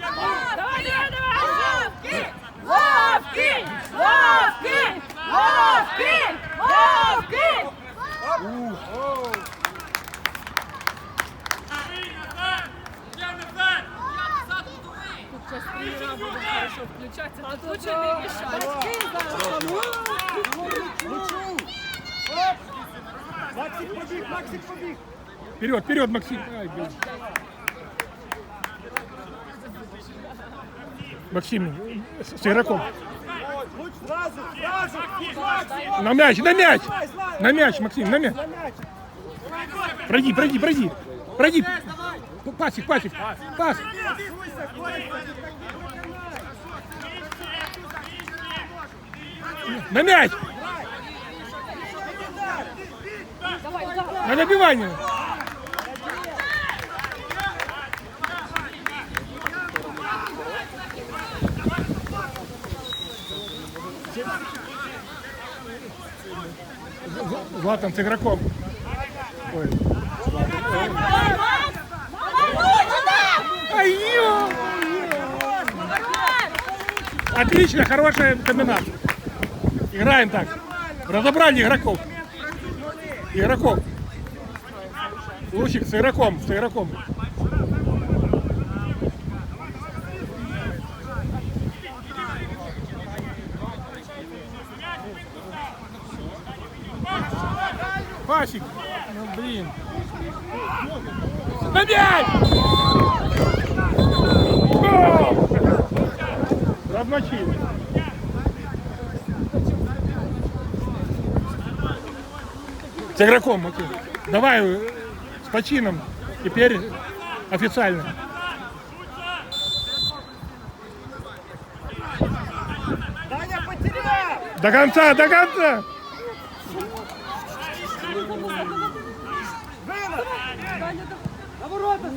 Давай, давай, давай! Ловкий! Ловкий! Ловкий! Ловкий! Тут сейчас тренера будут хорошо включаться, тут лучше не мешать. Максик побіг, Максик побіг. Вперед, вперед, Максим. Ай, блин. Максим, с, игроком. На мяч, на мяч! На мяч, Максим, на мяч. Пройди, пройди, пройди. Пройди. П- Пасик, пасик. Пас. На мяч! На добивание! Златан с игроком. Ой. Отлично, хорошая комбинация. Играем так. Разобрали игроков. Игроков. Лучик с игроком, с игроком. Пасик. Ну блин. На мяч! Гол! Размочили. С игроком, Максим. Давай э, с почином. Теперь официально. До конца, до конца! Вынос. На ворота.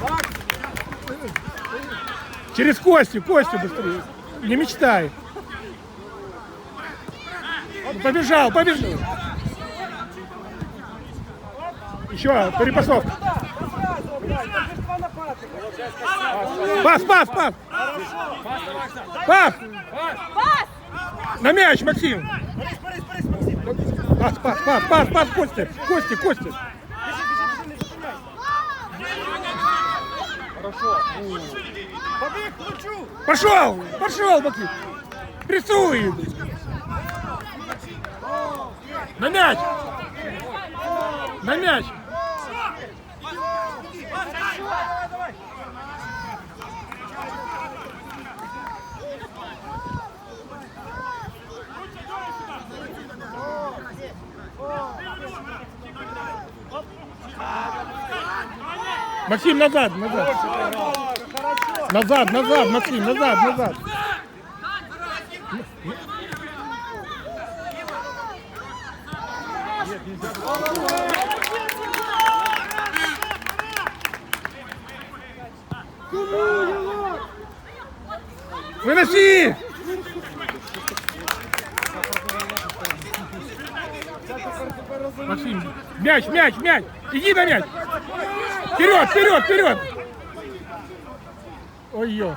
Макс, Через Костю, Костю быстрее. Не мечтай. Побежал, побежал. Еще перепасовка. Пас, пас, пас. Пас. Пас! На мяч, Максим. Пас, пас, пас, пас, пас, Костя. Костя, Костя. Лучу. Пошел, пошел, Максим. Прессуй. На мяч. На мяч. Максим, назад, назад. Назад, назад, Максим, назад, назад. Выноси! Максим, мяч, мяч, мяч! Иди на мяч! Вперед, вперед, вперед! Ой-ё!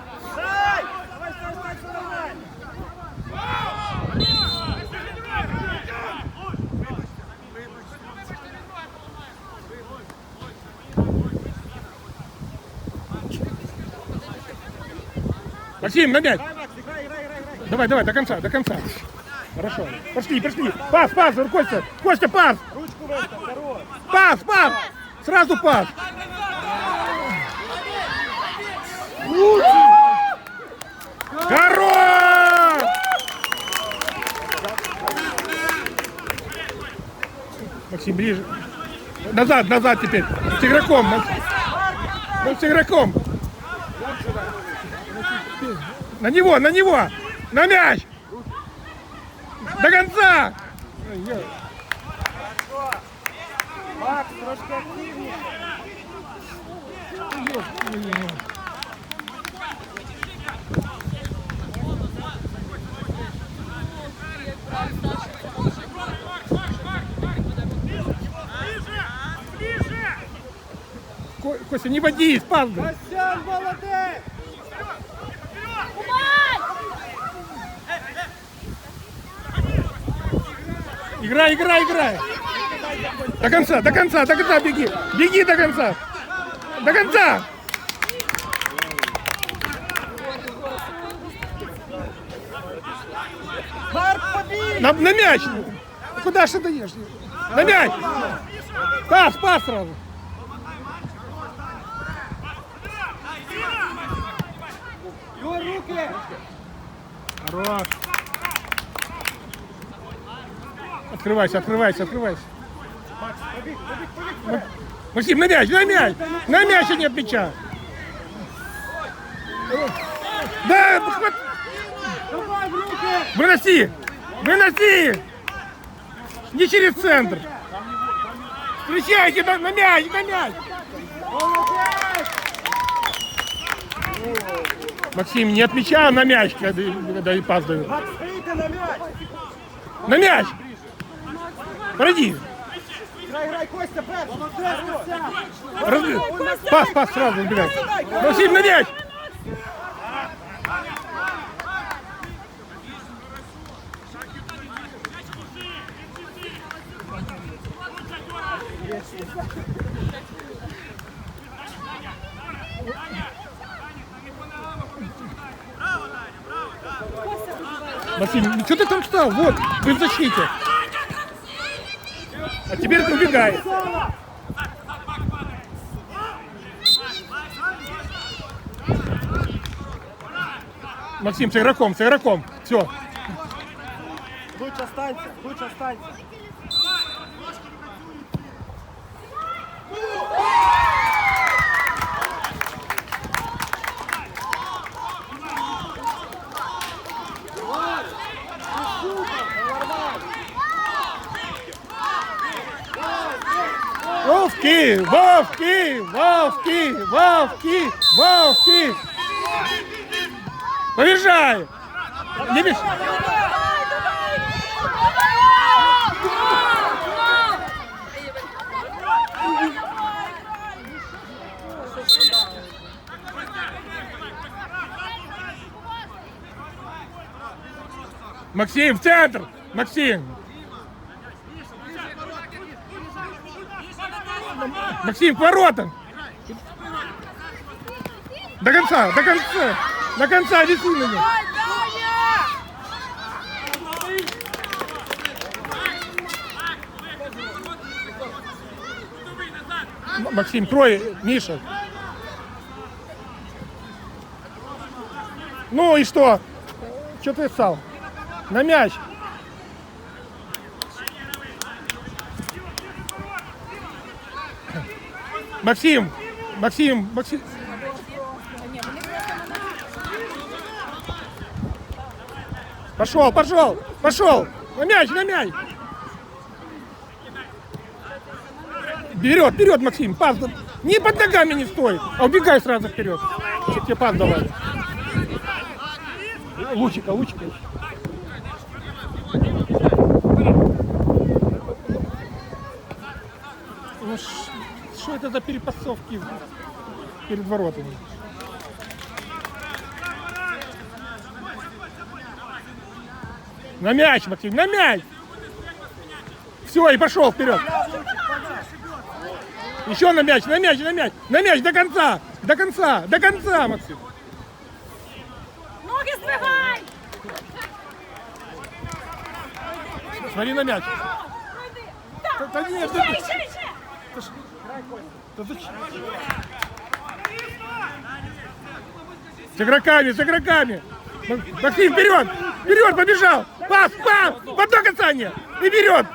Максим, на мяч! Давай. Давай, до конца, до конца. Хорошо. Пошли, пошли. Пас, пас, Костя, Костя, пас! Пас, пас! Сразу пас! Хорош! Максим, ближе. Назад, назад теперь. С игроком. Ну, с игроком. На него, на него! На мяч! До конца! Макс, трошки активніше. Костя, не водись, пас. дай. Костян, молодець! Играй, играй, играй. До конца, до конца, до конца беги. Беги до конца. До конца. На, на мяч. Куда ж ты даешь? На мяч. Пас, пас сразу. Юр, руки! Хорош. Открывайся, открывайся, открывайся. Побіг, побіг, побіг! Максим, на мяч, на мяч. На мяче нет мяча. Да, хват- Давай в руки! выноси. Выноси. Не через центр. Встречайте на, на мяч, на мяч. Молодець! Максим, нет мяча, а на мяч, когда, когда пас дают. Макс, вийди на м'яч! На мяч. Пройди. Раз- Пас, пас сразу убегай. Максим, на мяч. Максим, ну что ты там встал? Вот, вы в защите. А теперь ты убегай. Максим, с игроком, с игроком. Все. Лучше останься, лучше останься! Вовки, Вовки, Вовки, Вовки, Вовки. Побежай. Не меш... Максим, в центр! Максим! Максим, к воротам! До конца, до конца! До конца, виси на Максим, трое, Миша. Ну и что? Что ты стал? На мяч. Максим, Максим, Максим. Пошел, пошел, пошел. На мяч, на мяч. Вперед, вперед, Максим, пас. Не под ногами не стой, а убегай сразу вперед. Чтоб тебе пас давали. Лучика, лучика. Ну что это за перепасовки перед воротами? На мяч, Максим, на мяч! Все, и пошел вперед. Еще на мяч, на мяч, на мяч, на мяч до конца, до конца, до конца, Максим. Ноги сдвигай! Смотри на мяч. Да, нет, да- Ще, ще, ще! С игроками, с игроками. Максим, вперед! Вперед, побежал! Пас, пас! Под до касания! И вперед!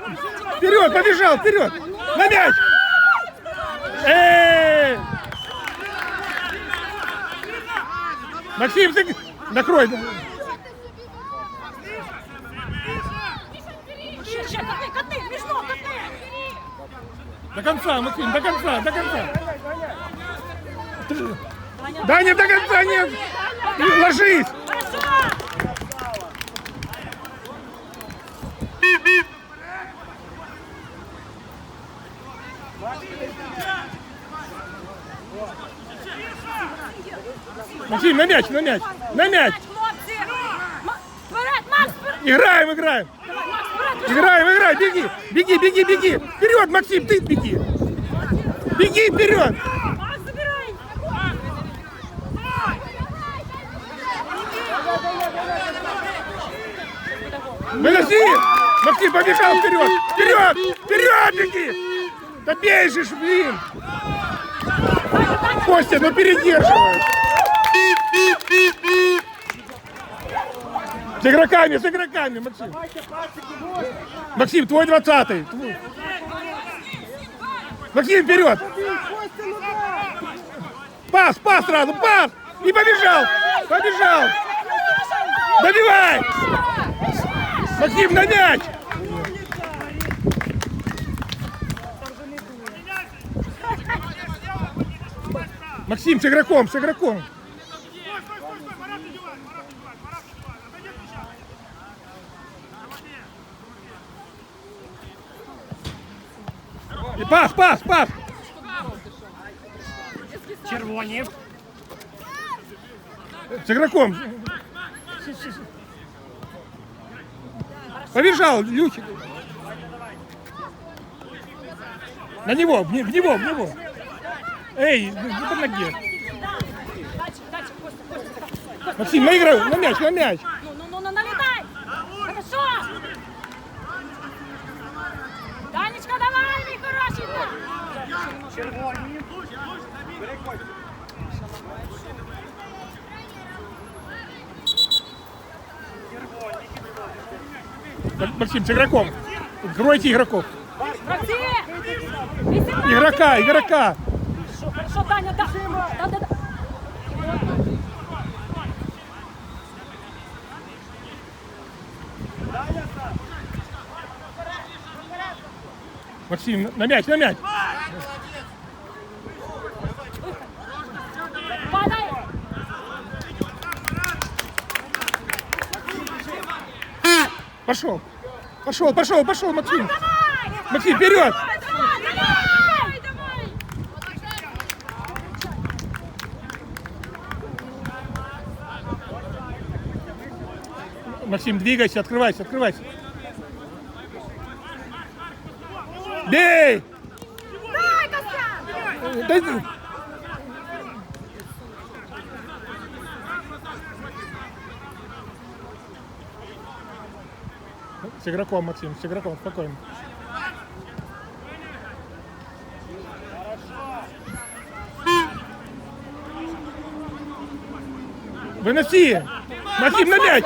Вперед, побежал, вперед! На мяч! Эй! Максим, ты... накрой! До конца, Максим, до конца, до конца. Да нет, до конца нет. Ложись. Максим, на мяч, на мяч, на мяч. Играем, играем. Давай! Играем, играем, беги, беги, беги, беги. Вперед, Максим, ты беги. Беги вперед. Выноси! Максим, побежал вперед! Вперед! Вперед беги! Да ж, блин! Костя, ну передерживай! С игроками, с игроками, Максим! Максим, твой двадцатый! Твой. Максим, вперед! Пас, пас сразу, пас! И побежал! Побежал! Добивай! Максим, на мяч! Максим, с игроком, с игроком! И пас, пас, пас! Червоні. С игроком. Побежал, Лючик. На него, в не- в него, в него. Эй, не по ноге. Максим, наиграй, на мяч, на мяч. Максим, с игроком. Кройте игроков. Гравці! Вісімнадцять! Игрока, игрока. Хорошо, хорошо, Даня, да. Да, да, да. Максим, на мяч, на мяч. Падай! Пошел. Пошел, пошел, пошел, Максим. Максим, вперед. Максим, двигайся, открывайся, открывайся. Бей! Дай, Костя! Дай- дай. С игроком, Максим, с игроком, спокойно. Выноси! Максим, на мяч!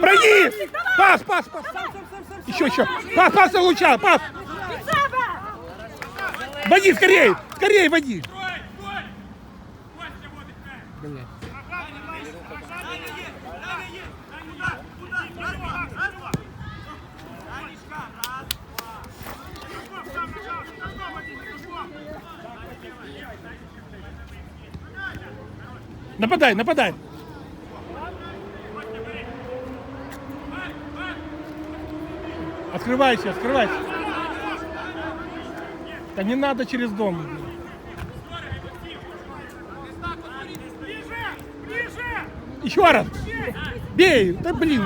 Пройди! Пас, пас, пас! Еще, еще! Пас, пас на луча, пас! Води скорей! Скорей води! Нападай, нападай! Открывайся, открывайся! Да не надо через дом. Еще раз! Бей! Да блин!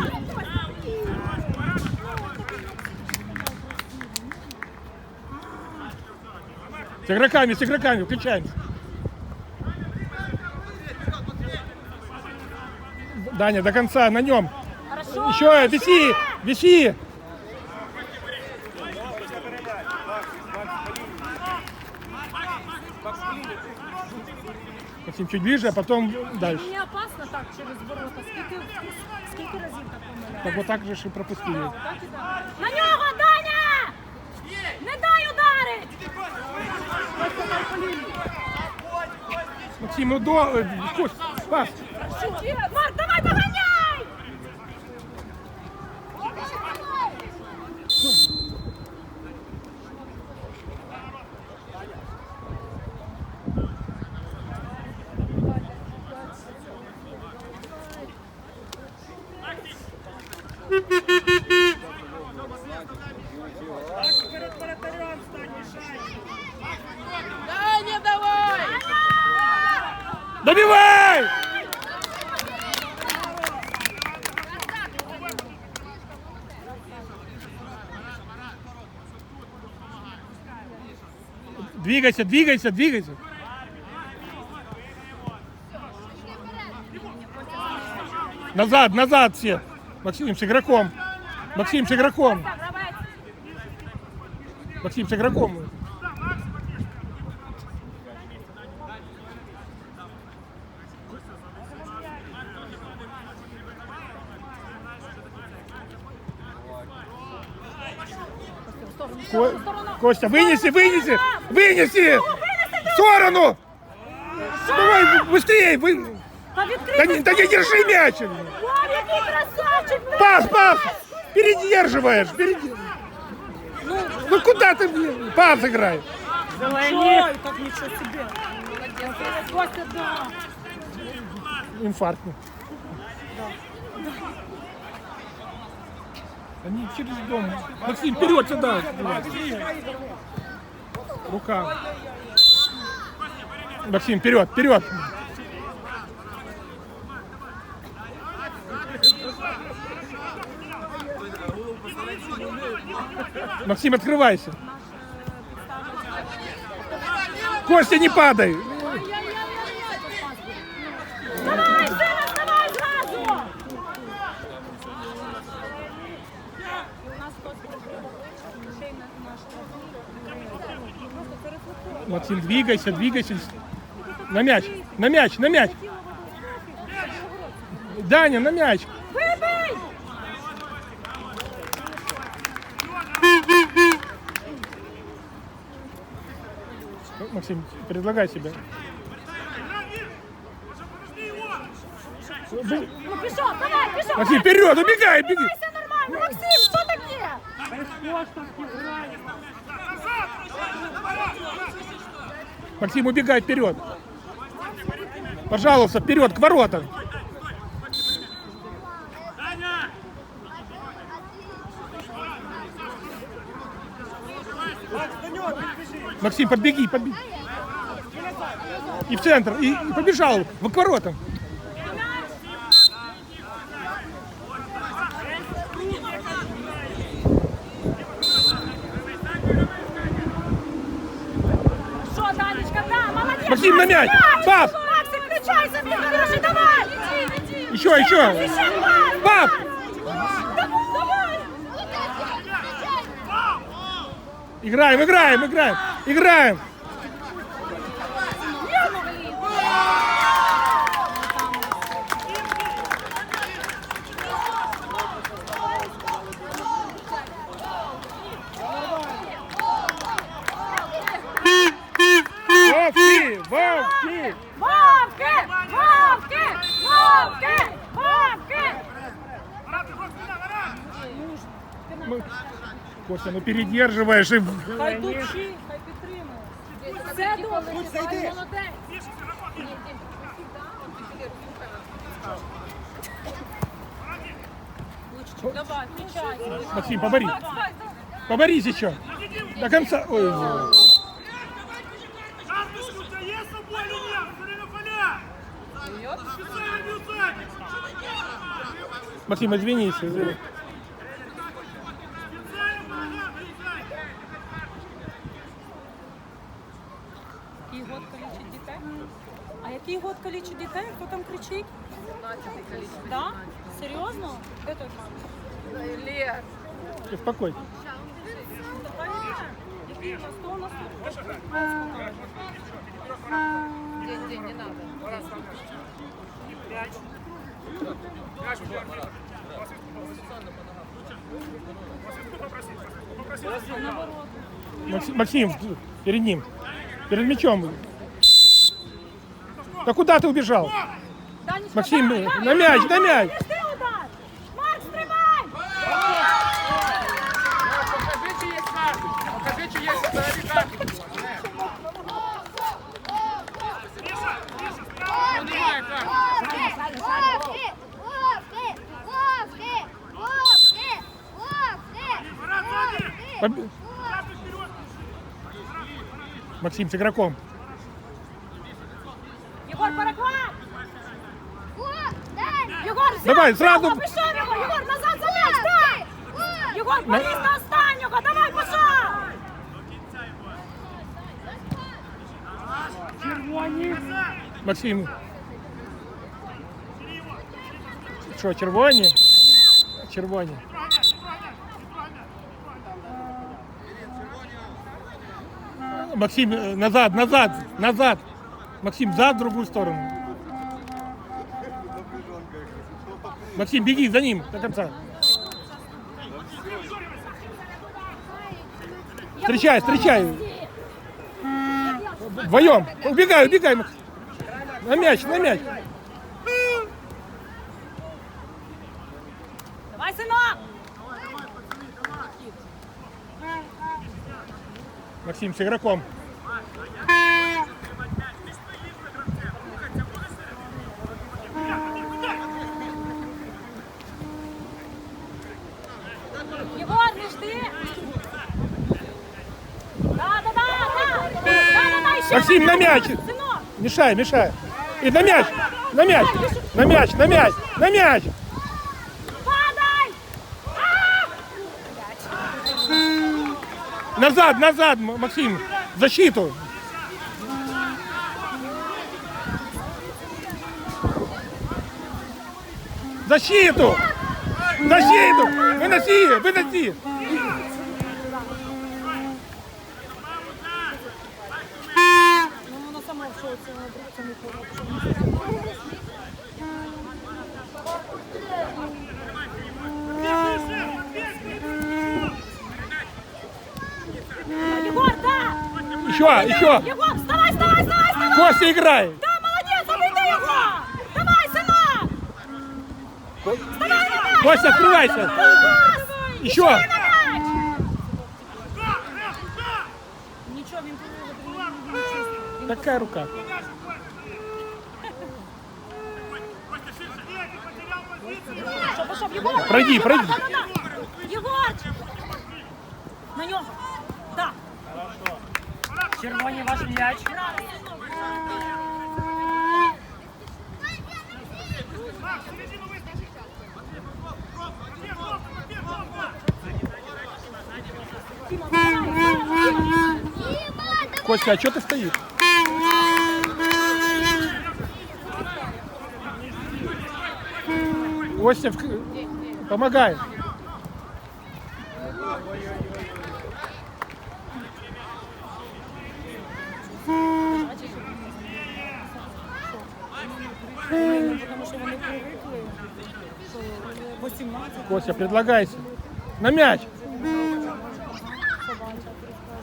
С игроками, с игроками, включаемся. Даня, до конца, на нем. Хорошо! Еще, виси, виси. Максим, чуть ближе, а потом дальше. Не опасно так через ворота. Скільки, скільки разів так помиляє? Так вот так же ж и пропустили. Так і так. На нього, Даня! Не дай ударить! Максим, ну до... э, Кость, пас. Марк, Двигайся, двигайся, двигайся. Назад, назад все. Максим с игроком. Максим с игроком. Максим с игроком. Ко- Костя, вынеси, вынеси, вынеси! В сторону! Давай, быстрее! Вы... Та Да, відкрийте! не, да не держи мяч! Вау, який красавчик! блін! Пас, пас! Передерживаешь! переди- Ну куда ты, блин? Пас играй! Ой, так нічого собі! Костя, да! Инфаркт. Они через дом. Максим, вперед сюда! Рука. Максим, вперед, вперед! Максим, открывайся! Костя, не падай! Максим, двигайся, двигайся. На мяч, на мяч, на мяч. Даня, на мяч. Максим, предлагай себя. Ну пішов, давай, пішов! Максим, вперед, убегай, беги. Все нормально! Максим, що таке? Максим, убегай вперед. Пожалуйста, вперед, к воротам. Максим, подбеги, подбеги. И в центр, и, и побежал к воротам. Максим, на мяч! Давай! Еще, еще! Пап! Играем, играем, играем, играем! Вовки! Вовки! Вовки! Вовки! Вовки! Вовки! Костя, ну передерживаешь и... Хай дучі, хай підтримує. Все добре. зайди. Молодець. Давай, включай. Максим, побори. Давай, давай. Поборись еще. До конца. Ой, ой. Карточку у тебя год калічить дітей? А який год калічить дітей? Хто там кричить? 17 калічить. Да? Серйозно? Де той мама? Лєр. Успокойся. Який у нас? Хто у нас тут? День, день, не надо. Максим, Максим, перед ним. Перед мячом. Да куда ты убежал? Данечка, Максим, давай, давай, на мяч, давай, на мяч. Нести удар! Макс, тримай! Покажи, чи є карточка. Покажи, чи є взагалі карточка. Ну, немає карточки. Вовки! Максим с игроком. Егор, параклад! Егор, взяв! Давай, сразу. Єгор, Пішов його! Назад за м'яч, так! Єгор, на останнього! Давай, пішов! Червоні! Максим. что, червоні? Червоні. Максим, э, назад, назад, назад. Максим, зад в другую сторону. Максим, беги за ним до конца. Встречай, встречай. Вдвоем. Убегай, убегай. На мяч, на мяч. Давай, синок! Максим с игроком. Максим, на мяч. Мешай, мешай. И на мяч, на мяч, на мяч, на мяч, на мяч. Падай! Назад, назад, Максим. в Защиту. Защиту! Защиту! Выноси, выноси! Ну, воно само в шоці, воно це не Єгор, да! Еще, еще! Єгор, вставай, вставай, вставай, вставай! Костя, играй! Да, молодець, обійди його! Давай, синок! Вставай на м'яч! Костя, открывайся! Пас! Еще! На м'яч! Нічого, він він чистий. Такая рука. Пішов, пішов, Єгор! Пройди, Єгор, пройди. да, да, да. Єгорчик! На нього! Червоні ваш м'яч. Костя, а что ты стоишь? Костя, помогай. Костя, предлагайся. На мяч.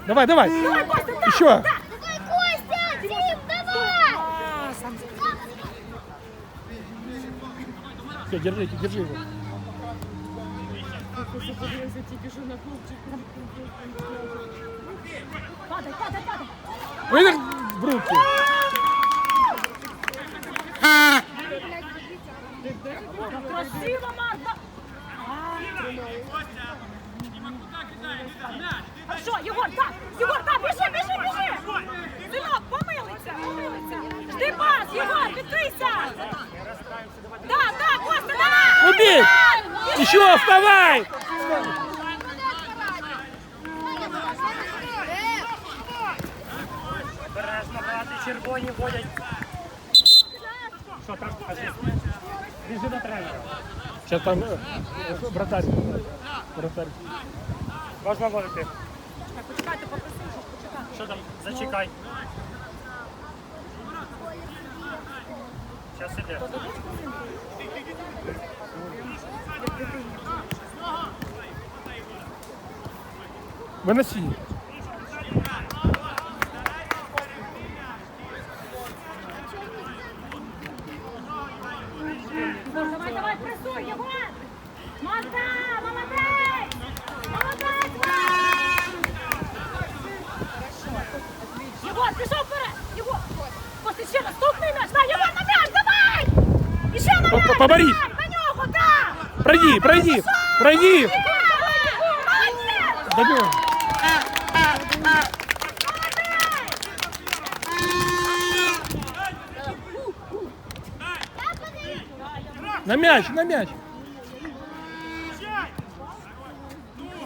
Давай, давай. Еще. Давай, Костя! Дим, давай! Все, держи, держи его. Падай, падай, падай! Ой, в руки. Що там е, братар. Братар. Можна ловити. Почекайте, попросив, щоб почекати. Що там? Зачекай. Сейчас іде. Ви на.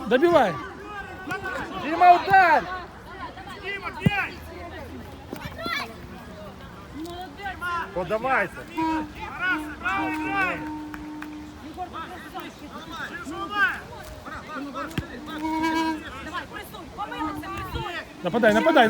Добивай. Дима, удар! Дима, бей! Подавайся. Тарас, право играй! Тяжелая! Давай, пресуй, помилися, пресуй. Нападай, нападай,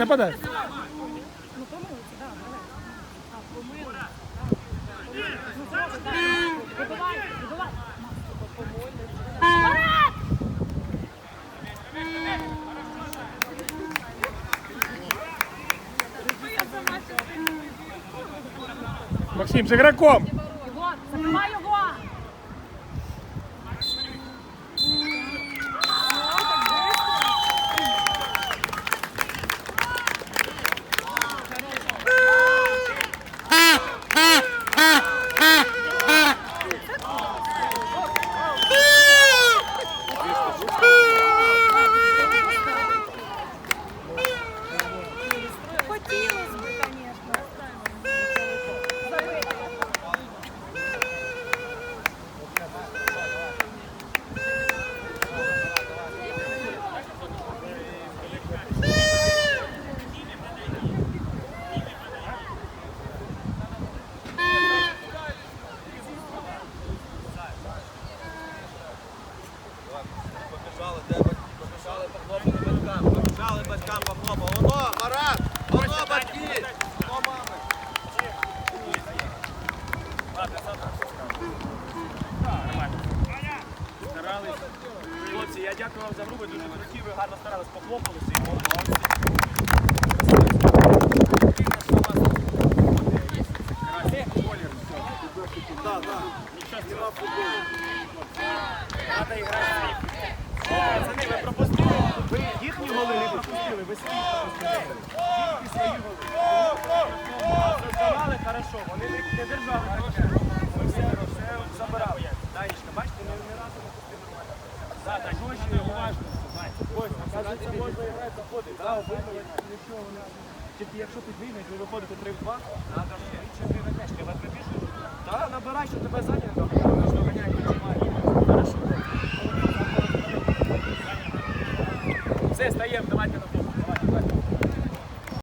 Максим, с игроком. Його, закривай його. Старались. Хлопці, я дякую вам за гру, ви дуже круті, ви гарно старались, похлопалися і молодці. Так. Футболу. Ви їхні голи не пропустили, ви свої пропустили. Хорошо, вони не, не держали тільки якщо ти двійник, ви виходите 3 в 2, треба ще ти ведеш, тебе прибіжиш. Набирай, що тебе зайняли,